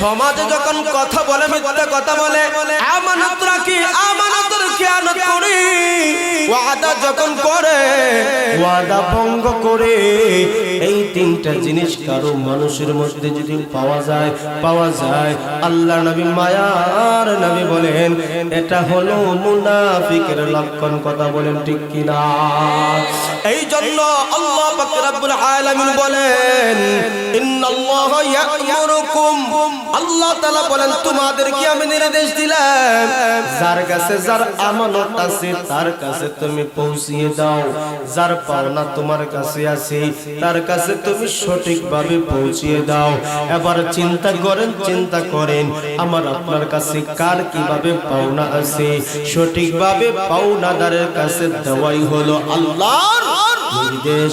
সমাজে যখন কথা বলে, মিথ্যা কথা বলে খেয়ানত করি? ওয়াদা যখন করে, ওয়াদা ভঙ্গ করে, এই তিনটা জিনিস কারও মানুষের মধ্যে যদি পাওয়া যায় পাওয়া যায়। আল্লাহ নবী, মায়ার নবী বলেন, এটা হলো মুনাফিকের লক্ষণ কথা বলেন ঠিক কিনা? এই জন্য আল্লাহ পাক রব্বুল আলামিন বলেন ইয়া'মুরুকুম আল্লাহ তাআলা বলেন, তোমাদেরকে আমি নির্দেশ যার কাছে যার আমানত আছে, তার কাছে তুমি পৌঁছিয়ে যার তোমার কাছে আছে, তার কাছে তুমি সঠিকভাবে পৌঁছিয়ে দাও। এবার চিন্তা করেন চিন্তা করেন, আমার আপনার কাছে কার কীভাবে পাওনা আছে? সঠিকভাবে পাওনাদারের কাছে দেওয়াই হলো আল্লাহর নির্দেশ।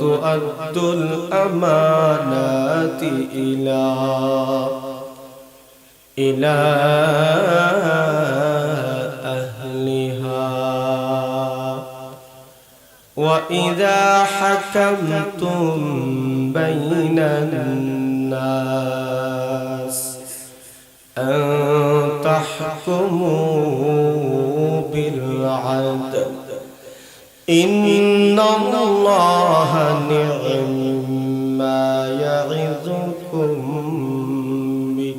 تؤدوا الأمانات إلى إلى أهلها. وإذا حكمتم بين الناس أن تحكموا بالعدل إن الله نعم ما يعظكم به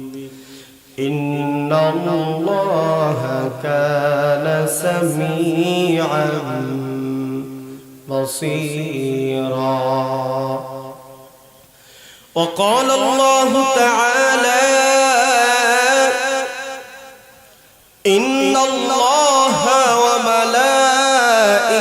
إن الله كان سميعا بصيرا. وقال الله تعالى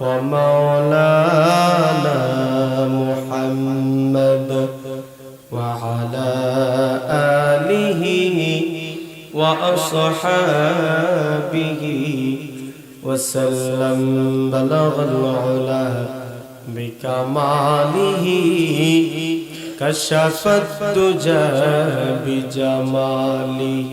ومولانا محمد وعلى آله وأصحابه وسلم بلغ العلا بكماله كشف الدجى بجماله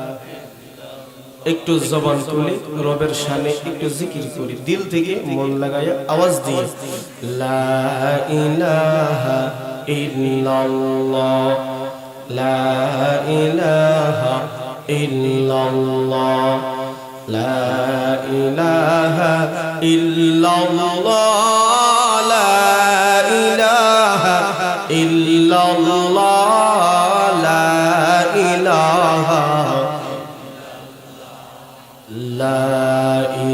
একটু জবান তুলে রবের শানে একটু জিকির করি। দিল থেকে মন লাগাইয়া আওয়াজ দিয়ে, লা ইলাহা ইল্লাল্লাহ, লা ইলাহা ইল্লাল্লাহ, লা ইলাহা ইল্লাল্লাহ, লা ইলাহা ইল্লাল্লাহ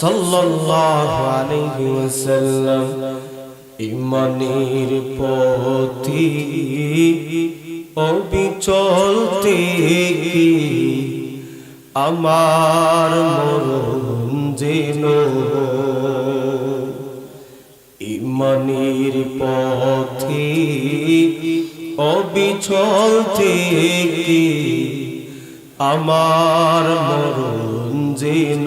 সাল্লাল্লাহু আলাইহি ওয়াসাল্লাম ইমানের পথে অবিচলতে কি আমার মরণ যেন ইমানের পথে অবিচল থেকে আমার মরণ যেন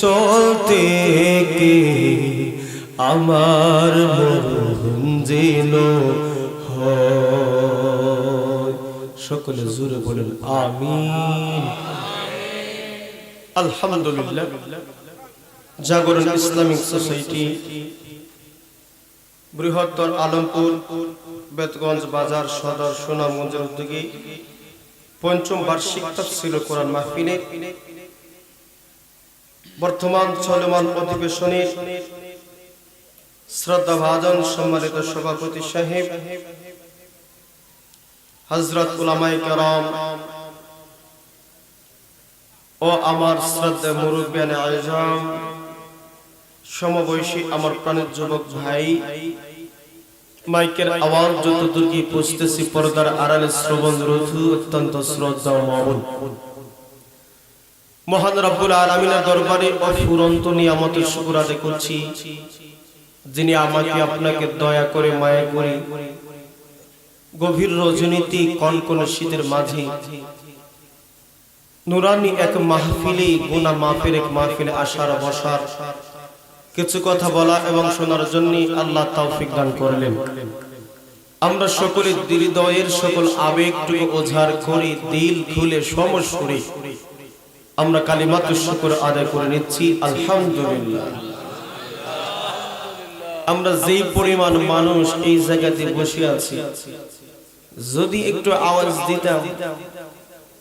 অবিচল থেকে আমার হয়? সকলে জুড়ে বলেন, আমিন। আলহামদুলিল্লাহ, জাগরণ ইসলামিক সোসাইটি, বৃহত্তর আলমপুর, বেতগঞ্জ বাজার সদর সুনামগঞ্জের উদ্যোগে পঞ্চম বার্ষিক তফসিল কোরআন মাহফিলে বর্তমান চলমান অধিবেশনের শ্রদ্ধা ভাজন সম্মানিত সভাপতি সাহেব হজরত উলামাই করম ও আমার শ্রদ্ধা মুরব্বিয়ানে আজম সমবয়সী আমার প্রাণের যুবক ভাই, মাইকের আওয়াজ যত দূরকে পৌঁছতেছি, পর্দার আড়ালে শ্রবণ রথু অত্যন্ত শ্রদ্ধা ও মামুন মহান রব্বুল আলমিনের দরবারে অফুরন্ত নিয়ামতের শুকুর আদায় করছি। যিনি আমাকে আপনাকে দয়া করে, মায়া করে গভীর রজনীতি কনকন শীতের মাঝে নুরানি এক মাহফিলে গুনা মাফের এক মাহফিলে আসার বসার কিছু কথা বলা এবং শোনার জন্য আল্লাহ তৌফিক দান করলেন। আমরা সকলে হৃদয়ের সকল আবেগটুকু ওঝার করে দিল খুলে সমস্যরে আমরা কালিমাতু শুকর আদায় করে নিচ্ছি, আলহামদুলিল্লাহ। আমরা যেই পরিমাণ মানুষ এই জায়গাতে বসে আছি, যদি একটু আওয়াজ দিতাম,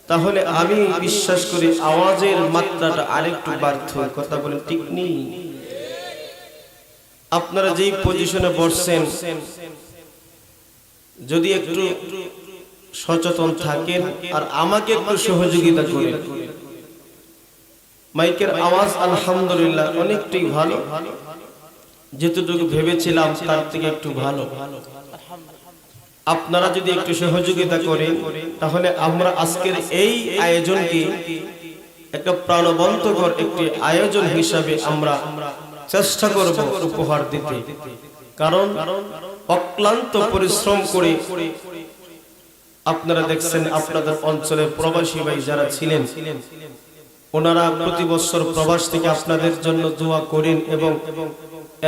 তাহলে আমি বিশ্বাস করি আওয়াজের মাত্রাটা আরেকটু বাড়ত, কথা বলে ঠিক নেই। আপনারা যেই পজিশনে বসছেন, যদি একটু সচেতন থাকেন আর আমাকে একটু সহযোগিতা করেন। মাইকের আওয়াজ আলহামদুলিল্লাহ অনেকটাই ভালো। যেটুকু ভেবেছিলাম তার থেকে একটু ভালো। আপনারা যদি একটু সহযোগিতা করেন, তাহলে আমরা আজকের এই আয়োজনকে একটা প্রাণবন্তকর একটি আয়োজন হিসাবে আমরা চেষ্টা করব উপহার দিতে। কারণ অক্লান্ত পরিশ্রম করে আপনারা দেখছেন আপনাদের অঞ্চলের প্রবাসী ভাই যারা ছিলেন ওনারা প্রতি বছর প্রবাস থেকে আপনাদের জন্য দোয়া করেন এবং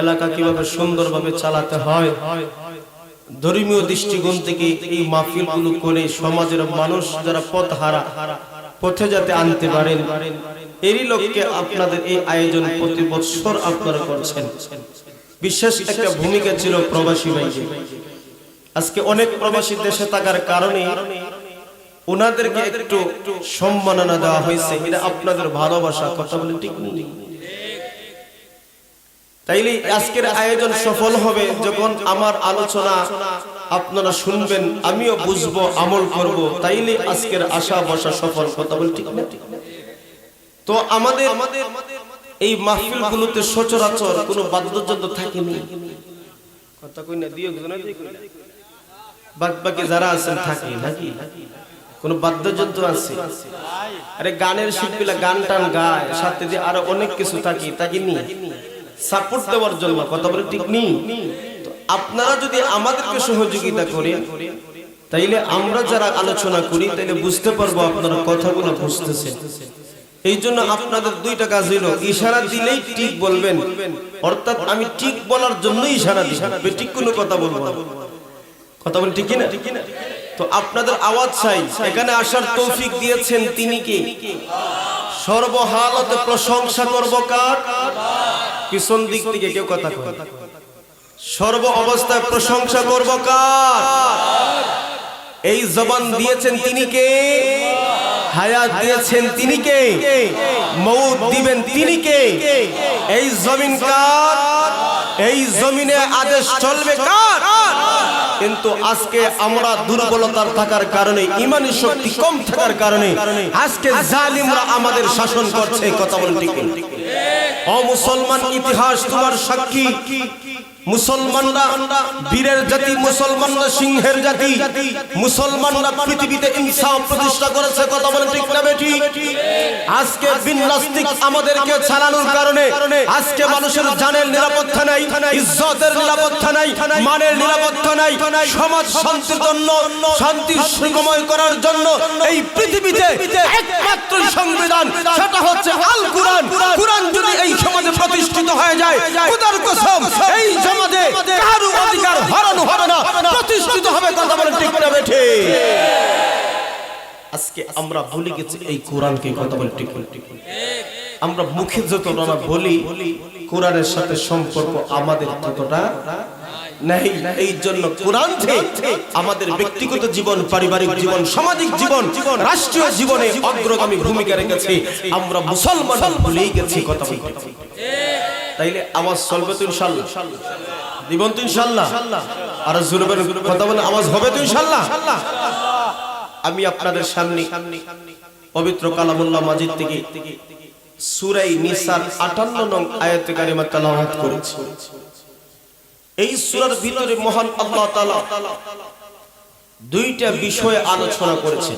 এলাকা কীভাবে সুন্দরভাবে চালাতে হয়। ধর্মীয় দৃষ্টিকোণ থেকে এই মাহফিলগুলো করে সমাজের মানুষ যারা পথ হারা পথে যাতে আনতে পারেন, এরই লক্ষ্যে আপনাদের এই আয়োজন প্রতি বছর আপনারা করছেন। বিশেষ একটা ভূমিকা ছিল প্রবাসী ভাইকে আজকে অনেক প্রবাসী দেশে থাকার কারণে ওনাদেরকে একটু সম্মাননা দেওয়া হয়েছে। এটা আপনাদের ভালোবাসা, কথা বলে ঠিক নেই। তাইলে আজকের আয়োজন সফল হবে যখন আমার আলোচনা আপনারা শুনবেন, আমিও বুঝব, আমল করব। তাইলে আজকের আশা বসা সফল, কথা বলে ঠিক না তো আমাদের এই মাহফিল গুলোতে সচরাচর কোনো বাদ্যযন্ত্র থাকেনি কথা কই না, দিও বাদ বাকি যারা আছেন, থাকে নাকি? কোন বাদ্যযন্ত্র আছে? আরে গানের শিল্পীরা গান টান গায়, সাথে দিয়ে আরও অনেক কিছু থাকি তাকে নিয়ে সাপোর্ট দেওয়ার জন্য, কথা বলে ঠিক নেই আপনারা যদি আমাদেরকে সহযোগিতা করেন, তাইলে আমরা যারা আলোচনা করি, তাইলে বুঝতে পারব আপনারা কথাগুলো বুঝতেছেন। এই জন্য আপনাদের দুইটা কাজ হইল, ইশারা দিলেই ঠিক বলবেন। অর্থাৎ আমি ঠিক বলার জন্য ইশারা দিই ঠিক কোনো কথা বলব না। কথা বলেন ঠিক না তো আপনাদের আওয়াজ চাই। এখানে আসার তৌফিক দিয়েছেন তিনি কে? সর্বহালতে প্রশংসা করব কার? পিছন দিক থেকে কেউ কথা কয় সর্ব অবস্থায় প্রশংসা করব কার? এই জবান দিয়েছেন তিনি কে? হায়াত দিয়েছেন তিনি কে? মৌত দিবেন তিনি কে? এই জমিন কার? এই জমিনে আদেশ চলবে কার? কিন্তু আজকে আমরা দুর্বলতার থাকার কারণে, ইমানি শক্তি কম থাকার কারণে, আজকে জালিমরা আমাদের শাসন করছে কথা বলেন ঠিক কিনা? ও মুসলমান, ইতিহাস তোমার সাক্ষী মুসলমানরা বীরের জাতি, মুসলমানরা সিংহের জাতি, মুসলমানরা পৃথিবীতে ইনসাফ প্রতিষ্ঠা করেছে, কথা বলে ঠিক না বেটি আজকে বিন্যাস্তিক আমাদেরকে ছাড়ানোর কারণে আজকে মানুষের জানের নিরাপত্তা নাই ইজ্জতের নিরাপত্তা নাই মানের নিরাপত্তা নাই সমাজ শান্তির জন্য শান্তি সুগময় করার জন্য এই পৃথিবীতে একমাত্র সংবিধান সেটা হচ্ছে আল কোরআন কোরআন যদি এই সমাজে প্রতিষ্ঠিত হয়ে যায় খোদার কসম এই সমাজে কারও অধিকার হরানো হবে না প্রতিষ্ঠিত হবে কথা বলেন ঠিক না বেঠে। আজকে আমরা ভুলে গেছি এই কোরআনকে কথা বলে? আমরা মুখে যত না বলি, কোরআনের সাথে সম্পর্ক আমাদের ততটা গেছি আওয়াজ ইনশাল্লাহ আর হবে তো ইনশাল্লাহ আমি আপনাদের সামনে পবিত্র কালামুল্লাহ মাজিদ থেকে সুরাই নিসার আটান্ন নং আয়াতে কারিমা তেলাওয়াত করেছি। এই সূরার ভিতরে মহান আল্লাহ তাআলা দুইটা বিষয় আলোচনা করেছেন।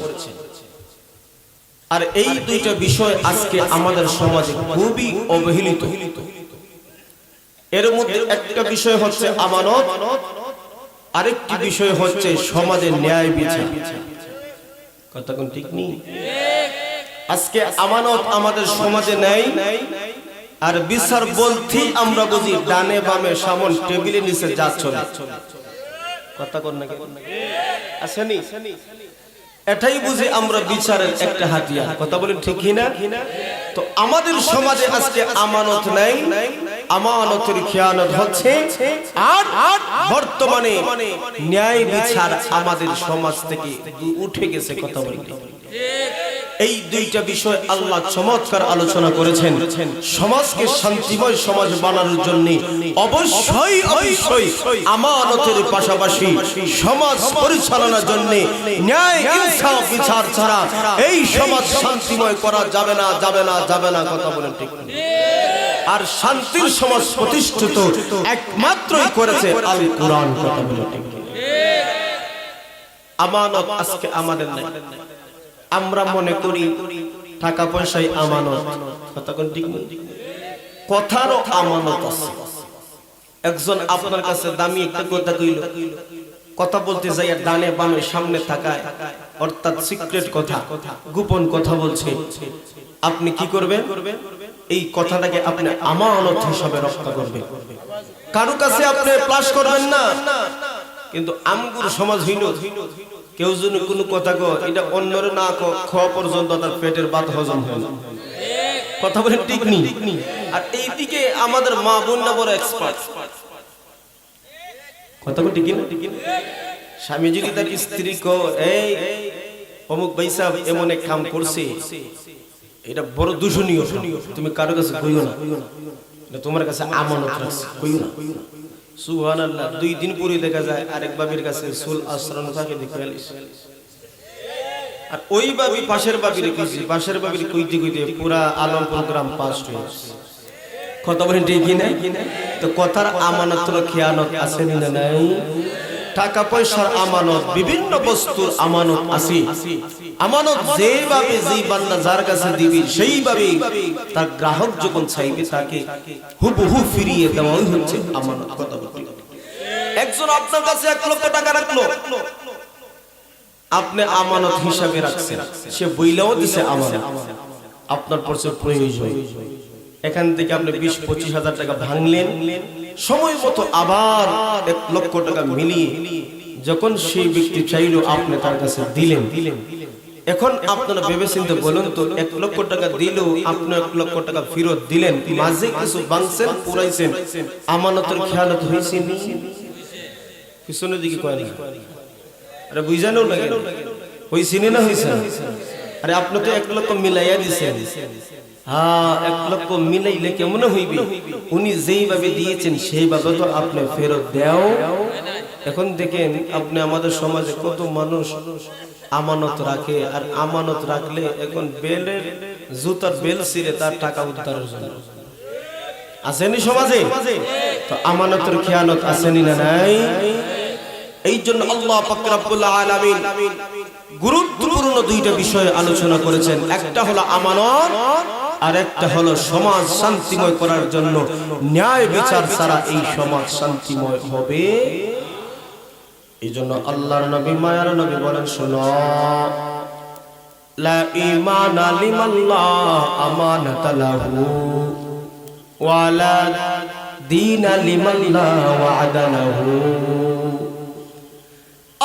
আর এই দুইটা বিষয় আজকে আমাদের সমাজে খুবই অবহেলিত। এর মধ্যে একটা বিষয় হচ্ছে আমানত, আরেকটি বিষয় হচ্ছে সমাজের ন্যায় বিচার। কথা কোন ঠিক নেই? আজকে আমানত আমাদের সমাজে নেই। আর বিচার বলতেই আমরা বুঝি ডানে বামে সামন টেবিলের নিচে যা চলে। কথা কোন? নাকি আসেনি এটাই বুঝি আমরা বিচারের একটা হাতিয়ার। কথা বলেন ঠিক না তো আমাদের সমাজে আজকে আমানত নাই। আমানতের খেয়ানত হচ্ছে আর বর্তমানে ন্যায় বিচার আমাদের সমাজ থেকে উঠে গেছে কথা বলতে। এই দুইটা বিষয় আল্লাহ চমৎকার আলোচনা করেছেন সমাজকে শান্তিময় সমাজ বানানোর জন্য অবশ্যই অবশ্যই আমানতের পাশাপাশি সমাজ পরিচালনার জন্য ন্যায়, ইনসাফ, বিচার ছাড়া এই সমাজ শান্তিময় করা যাবে না যাবে না যাবে না কথা বলেন ঠিক? আর শান্তির সমাজ প্রতিষ্ঠিত একমাত্রই করেছে আল কোরআন, কথা বলে ঠিক? আমানত আজকে আমাদের নাই আমরা মনে করি টাকা পয়সাই আমানত। কথা ঠিক? কথারও আমানত আছে। একজন আপনার কাছে দামি একটা কথা কইল। কথা বলতে যাই আর ডানে বামে সামনে থাকায়, অর্থাৎ সিক্রেট কথা, গোপন কথা বলছে। আপনি কি করবেন? এই কথাটাকে আপনি আমানত হিসাবে রক্ষা করবেন। কারও কাছে আপনি প্লাস করবেন না। কিন্তু আমগুর সমাজ হইল কেউ যদি কোনো কথা কো এটা অন্যর না কো খাওয়া পর্যন্ত তার পেটের বাত হজম হয় না কথা বলে ঠিক নেই। আর এইদিকে আমাদের মা বোনরা বড় এক্সপার্ট কথা বলে ঠিক না স্বামী যদি তার স্ত্রী কো এই, অমুক ভাই সাহেব এমন এক কাম করছে। এটা বড় দূষণীয় তুমি কারও কাছে কইও না। এটা তোমার কাছে আমানত রাখছে। কইও না। সুবহানাল্লাহ, দুই দিন পরে দেখা যায় আরেক বাবির কাছে সুল আশ্রণ থাকে দেখে আর ওই বাবি পাশের বাবির কইছি পাশের বাবির কইতে কইতে পুরা আলম প্রোগ্রাম পাস হয়েছে। কথা বলেন ঠিক কি না তো কথার আমানত খেয়ানত আছে না নাই? টাকা পয়সার আমানত, বিভিন্ন বস্তুর আমানত আছে। আমানত যেভাবে যেই বান্দা যার কাছে দিবি সেইভাবে তার গ্রাহক যখন চাইবে তাকে হুবহু ফিরিয়ে দেওয়াই হচ্ছে আমানত। কথা বলতে একজন আপনার কাছে এক লক্ষ টাকা রাখল, আপনি আমানত হিসাবে রাখছেন। সে বইলেও দিছে আমানত। আপনার পড়ছে প্রয়োজন। এখান থেকে আপনি বিশ পঁচিশ হাজার টাকা ভাঙলেন সময় মতো আবার এক লক্ষ টাকা মিলিয়ে যখন সেই ব্যক্তি চাইলো আপনি তার কাছে দিলেন, এখন আপনারা ভেবে চিন্তে বলুন তো, এক লক্ষ টাকা দিলেও আপনি এক লক্ষ টাকা ফেরত দিলেন, মাঝে কিছু বাংছেন পুরাইছেন, আমানতের খেয়ালত হয়েছে? পিছনের দিকে কয় না আরে বুঝানো লাগে হয়েছে নি হয়েছে? আরে আপনি তো এক লক্ষ মিলাইয়া দিছেন। হ্যাঁ এক লক্ষ মিলাইলে কেমন হইবে? উনি যেইভাবে দিয়েছেন, সেইভাবে তো আপনি ফেরত দেও। এখন দেখেন, আপনি আমাদের সমাজে কত মানুষ আমানত রাখে, আর আমানত রাখলে এখন বেলের জুতার বেল ছিঁড়ে তার টাকা উদ্ধারের জন্য। আসেনি সমাজে? তো আমানতের খেয়ানত আসেনি না নাই? এই জন্য আল্লাহ পাক রব্বুল আলামিন গুরুত্বপূর্ণ দুইটা বিষয়ে আলোচনা করেছেন। একটা হলো আমানত, আর একটা হলো সমাজ শান্তিময় করার জন্য ন্যায় বিচার ছাড়া এই সমাজ শান্তিময় হবে। এই জন্য আল্লাহর নবী, মায়ার নবী বলেন, শোনো, লা ঈমানা লিমাল্লাহ আমানাতালাহু ওয়ালা দীনা লিমাল্লাহ ওয়াদালাহু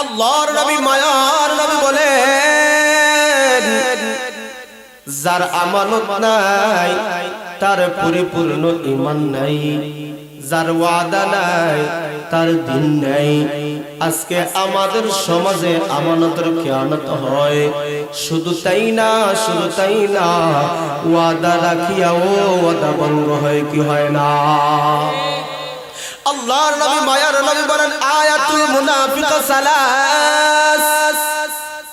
আল্লাহর নবী, মায়ার নবী বলেন, যার আমানত নাই, তার পরিপূর্ণ ইমান নাই, যার ওয়াদা নাই, তার দিন নাই। আজকে আমাদের সমাজে আমানতের খেয়ানত হয়। শুধু তাই না, শুধু তাই না, ওয়াদা রাখিয়াও ওয়াদা ভঙ্গ হয়, কি হয় না? আল্লাহর নবী মায়ার নবী বলেন আয়াতুল মুনাফিক সালাস।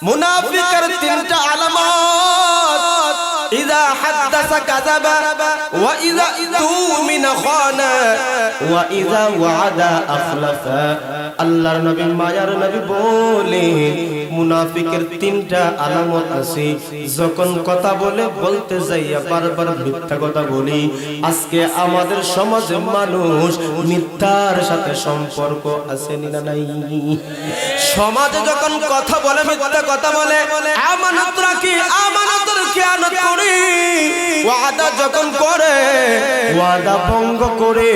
মুনাফিকের তিনটা আলামত। ওয়াদা আখলাফা। আল্লাহর নবী মায়ার নবী বলে মুনাফিকের তিনটা আলামত আছে। যখন কথা বলে, বলতে যাইয়া বারবার মিথ্যা কথা বলি। আজকে আমাদের সমাজে মানুষ মিথ্যার সাথে সম্পর্ক আছে না নাই? সমাজে যখন কথা বলে, মিথ্যা কথা বলে, আমানত রাখি আমানতের খেয়ানত করি। ওয়াদা যখন করে, ওয়াদা ভঙ্গ করে,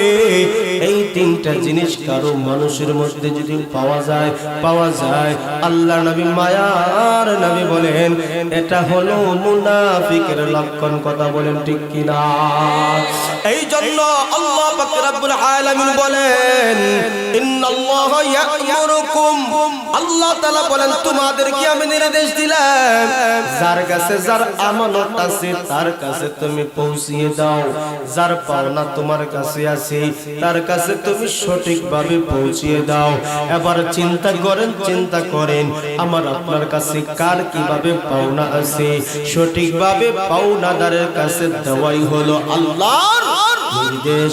এই তিনটা জিনিস কারও মানুষের মধ্যে যদি পাওয়া যায় পাওয়া যায়। আল্লাহ নবী মায়ার নবী বলেন, এটা হলো মুনাফিকের লক্ষণ কথা বলেন ঠিক কিনা? এই জন্য আল্লাহ পাক রব্বুল আলামিন বলেন, ইন্নাল্লাহ ইয়া'মুরুকুম আল্লাহ তাআলা বলেন, তোমাদেরকে আমি নির্দেশ দিলাম, যার কাছে যার আমানত আছে, তার কাছে তুমি পৌঁছিয়ে দাও। যার পাওনা তোমার কাছে আছে, তার কাছে তুমি সঠিকভাবে পৌঁছিয়ে দাও। এবার চিন্তা করেন চিন্তা করেন, আমার আপনার কাছে কার কীভাবে পাওনা আছে? সঠিকভাবে পাওনাদারের কাছে দেওয়াই হলো আল্লাহর নির্দেশ।